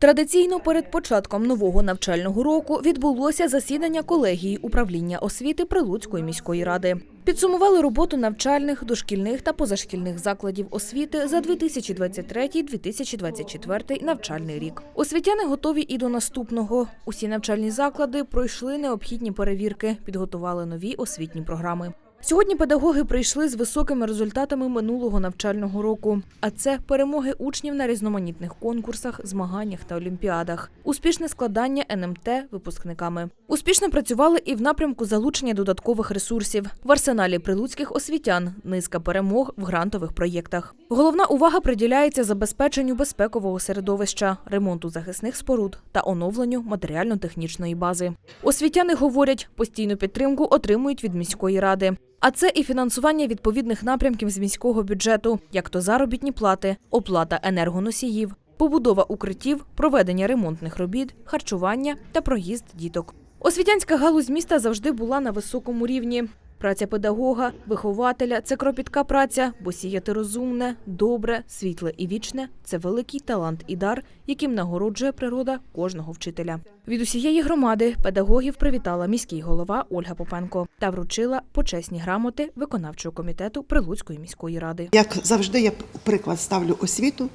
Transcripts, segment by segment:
Традиційно перед початком нового навчального року відбулося засідання колегії управління освіти Прилуцької міської ради. Підсумували роботу навчальних, дошкільних та позашкільних закладів освіти за 2023-2024 навчальний рік. Освітяни готові і до наступного. Усі навчальні заклади пройшли необхідні перевірки, підготували нові освітні програми. Сьогодні педагоги прийшли з високими результатами минулого навчального року. А це перемоги учнів на різноманітних конкурсах, змаганнях та олімпіадах, успішне складання НМТ випускниками. Успішно працювали і в напрямку залучення додаткових ресурсів. В арсеналі прилуцьких освітян низка перемог в грантових проєктах. Головна увага приділяється забезпеченню безпекового середовища, ремонту захисних споруд та оновленню матеріально-технічної бази. Освітяни говорять, постійну підтримку отримують від міської ради. А це і фінансування відповідних напрямків з міського бюджету, як то заробітні плати, оплата енергоносіїв, побудова укриттів, проведення ремонтних робіт, харчування та проїзд діток. Освітянська галузь міста завжди була на високому рівні. Праця педагога, вихователя це кропітка праця, бо сіяти розумне, добре, світле і вічне це великий талант і дар, яким нагороджує природа кожного вчителя. Від усієї громади педагогів привітала міський голова Ольга Попенко та вручила почесні грамоти виконавчого комітету Прилуцької міської ради. Як завжди, я приклад ставлю освіту,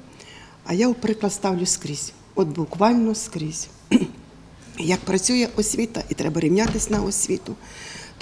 а я у приклад ставлю скрізь. От буквально скрізь. Як працює освіта, і треба рівнятися на освіту,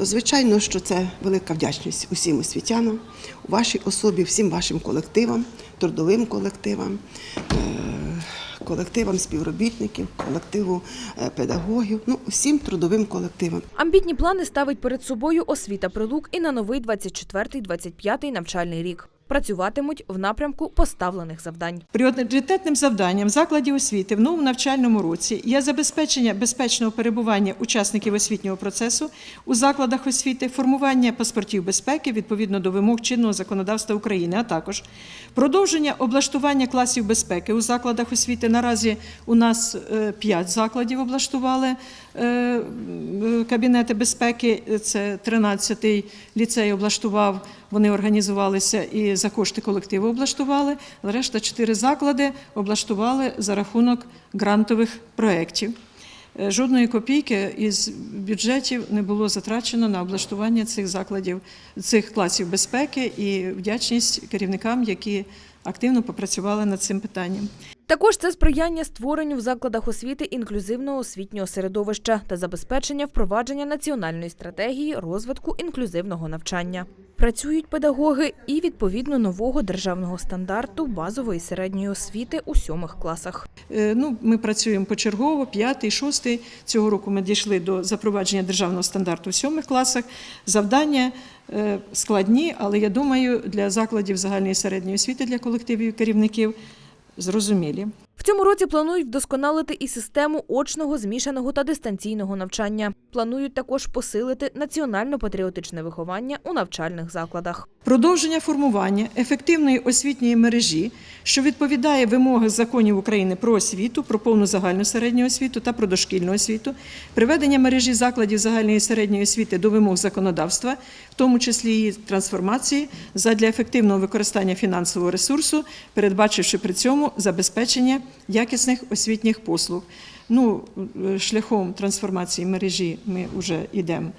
то звичайно, що це велика вдячність усім освітянам, у вашій особі, всім вашим колективам, трудовим колективам, е, колективам співробітників, колективу е, педагогів, ну всім трудовим колективам. Амбітні плани ставить перед собою освіта прилук і на новий 24-25 навчальний рік. Працюватимуть в напрямку поставлених завдань. Пріоритетним завданням закладів освіти в новому навчальному році є забезпечення безпечного перебування учасників освітнього процесу у закладах освіти, формування паспортів безпеки відповідно до вимог чинного законодавства України, а також продовження облаштування класів безпеки у закладах освіти. Наразі у нас 5 закладів облаштували е, е, кабінети безпеки. Це 13-й ліцей облаштував. Вони організувалися і за кошти колективу облаштували. Решта чотири заклади облаштували за рахунок грантових проєктів. Е, Жодної копійки із бюджетів не було затрачено на облаштування цих закладів, цих класів безпеки і вдячність керівникам, які активно попрацювали над цим питанням. Також це сприяння створенню в закладах освіти інклюзивного освітнього середовища та забезпечення впровадження національної стратегії розвитку інклюзивного навчання. Працюють педагоги і відповідно нового державного стандарту базової середньої освіти у сьомих класах. Е, Ну, ми працюємо почергово, п'ятий, шостий. Цього року ми дійшли до запровадження державного стандарту у сьомих класах. Завдання е, складні, але я думаю, для закладів загальної середньої освіти, для колективів і керівників зрозумілі. В цьому році планують вдосконалити і систему очного, змішаного та дистанційного навчання. Планують також посилити національно-патріотичне виховання у навчальних закладах. Продовження формування ефективної освітньої мережі, що відповідає вимогам законів України про освіту, про повну загальну середню освіту та про дошкільну освіту, приведення мережі закладів загальної середньої освіти до вимог законодавства, в тому числі її трансформації, задля ефективного використання фінансового ресурсу, передбачивши при цьому забезпечення якісних освітніх послуг. Ну, е, шляхом трансформації мережі ми вже йдемо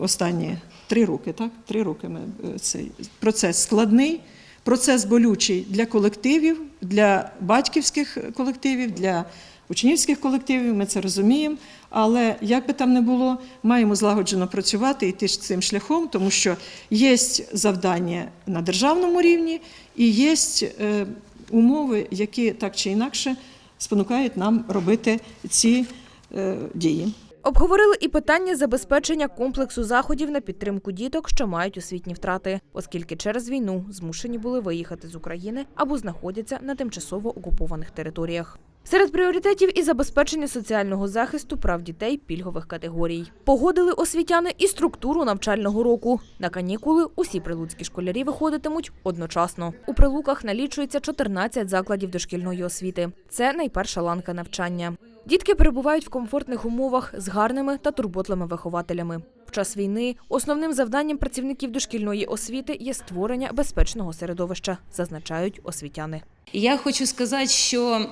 останні три роки. Так, три роки ми е, цей процес складний, процес болючий для колективів, для батьківських колективів, для учнівських колективів. Ми це розуміємо. Але як би там не було, маємо злагоджено працювати і йти цим шляхом, тому що є завдання на державному рівні і є е, умови, які так чи інакше спонукають нам робити ці е, дії. Обговорили і питання забезпечення комплексу заходів на підтримку діток, що мають освітні втрати, оскільки через війну змушені були виїхати з України або знаходяться на тимчасово окупованих територіях. Серед пріоритетів і забезпечення соціального захисту прав дітей пільгових категорій. Погодили освітяни і структуру навчального року. На канікули усі прилуцькі школярі виходитимуть одночасно. У прилуках налічується 14 закладів дошкільної освіти. Це найперша ланка навчання. Дітки перебувають в комфортних умовах з гарними та турботливими вихователями. В час війни основним завданням працівників дошкільної освіти є створення безпечного середовища, зазначають освітяни. Я хочу сказати, що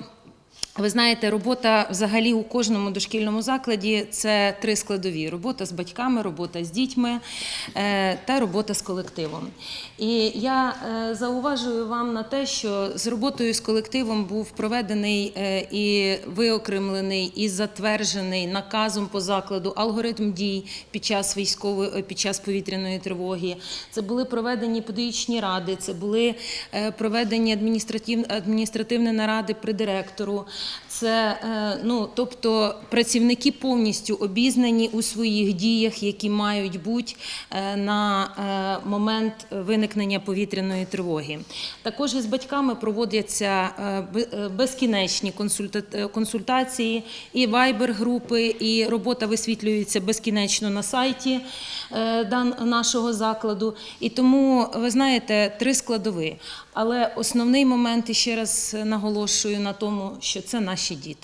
Ви знаєте, робота взагалі у кожному дошкільному закладі це три складові: робота з батьками, робота з дітьми е, та робота з колективом. І я е, зауважую вам на те, що з роботою з колективом був проведений е, і виокремлений і затверджений наказом по закладу алгоритм дій під час військової під час повітряної тривоги. Це були проведені педагогічні ради, це були проведені адміністративні наради при директору. Це е, ну, тобто працівники повністю обізнані у своїх діях, які мають бути е, на е, момент виникнення повітряної тривоги. Також із батьками проводяться бе- безкінечні консультації, і вайбер-групи, і робота висвітлюється безкінечно на сайті нашого закладу. І тому, ви знаєте, три складові. Але основний момент, і ще раз наголошую на тому, що це наші діти.